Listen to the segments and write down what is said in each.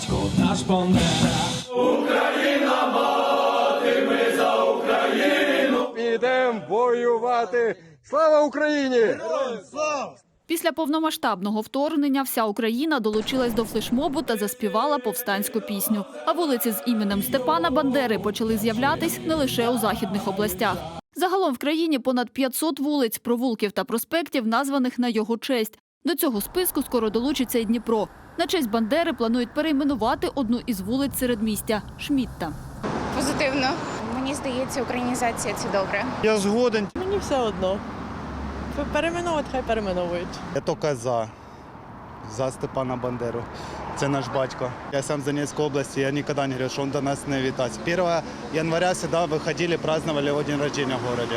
батько, наш Бандера. Підемо воювати! Слава Україні! Після повномасштабного вторгнення вся Україна долучилась до флешмобу та заспівала повстанську пісню. А вулиці з іменем Степана Бандери почали з'являтись не лише у західних областях. Загалом в країні понад 500 вулиць, провулків та проспектів, названих на його честь. До цього списку скоро долучиться і Дніпро. На честь Бандери планують перейменувати одну із вулиць середмістя – Шмітта. Позитивно. Мені здається, українізація це добре. Я згоден. Мені все одно. Перейменовувати, хай перейменовують. Я тільки за. За Степана Бандеру. Це наш батько. Я сам з Донецької області, я ніколи не говорив, що він до нас не вітать. 1 января завжди виходили, праздновали його день рождения в городі.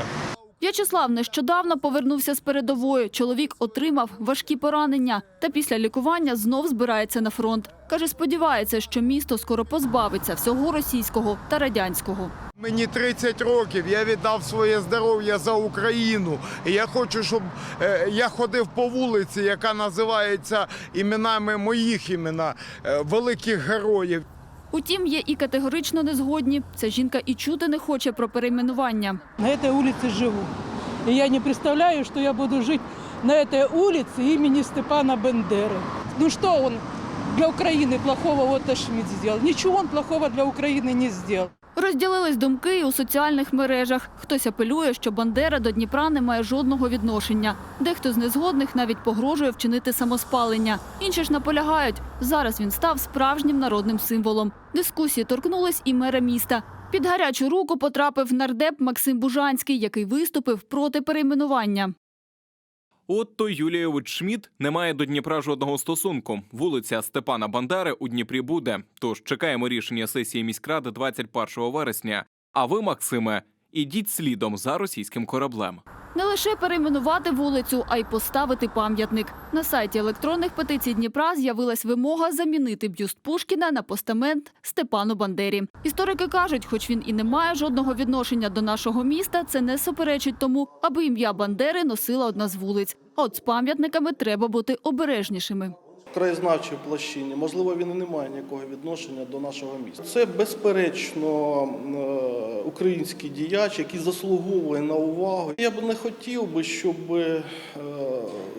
В'ячеслав нещодавно повернувся з передової. Чоловік отримав важкі поранення та після лікування знов збирається на фронт. Каже, сподівається, що місто скоро позбавиться всього російського та радянського. Мені 30 років, я віддав своє здоров'я за Україну. Я хочу, щоб е, я ходив по вулиці, яка називається іменами моїх імена, е, великих героїв. Утім, є і категорично незгодні. Ця жінка і чути не хоче про перейменування. На этой улице живу. И я не представляю, что я буду жить на этой улице имени Степана Бендеры. Ну что он для Украины плохого вот Шмидт сделал? Ничего он плохого для Украины не сделал. Розділились думки і у соціальних мережах. Хтось апелює, що Бандера до Дніпра не має жодного відношення. Дехто з незгодних навіть погрожує вчинити самоспалення. Інші ж наполягають, зараз він став справжнім народним символом. Дискусії торкнулись і мера міста. Під гарячу руку потрапив нардеп Максим Бужанський, який виступив проти перейменування. Отто Юлійович Шмідт не має до Дніпра жодного стосунку. Вулиця Степана Бандери у Дніпрі буде. Тож чекаємо рішення сесії міськради 21 вересня. А ви, Максиме, ідіть слідом за російським кораблем. Не лише перейменувати вулицю, а й поставити пам'ятник. На сайті електронних петицій Дніпра з'явилась вимога замінити бюст Пушкіна на постамент Степану Бандері. Історики кажуть, хоч він і не має жодного відношення до нашого міста, це не суперечить тому, аби ім'я Бандери носила одна з вулиць. А от з пам'ятниками треба бути обережнішими. Краєзнавчій площині. Можливо, він і не має ніякого відношення до нашого міста. Це безперечно е, український діяч, який заслуговує на увагу. Я б не хотів би, щоб е,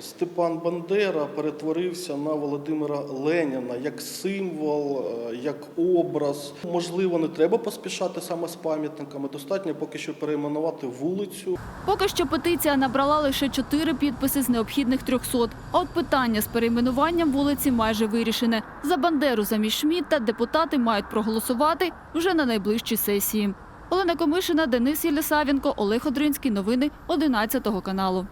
Степан Бандера перетворився на Володимира Леніна як символ, е, як образ. Можливо, не треба поспішати саме з пам'ятниками. Достатньо поки що перейменувати вулицю. Поки що петиція набрала лише чотири підписи з необхідних 300. А от питання з перейменуванням вулиці майже вирішене. За Бандеру замість Шмідта депутати мають проголосувати вже на найближчій сесії. Олена Комишина, Денис Єлісавенко, Олег Одринський. Новини 11 каналу.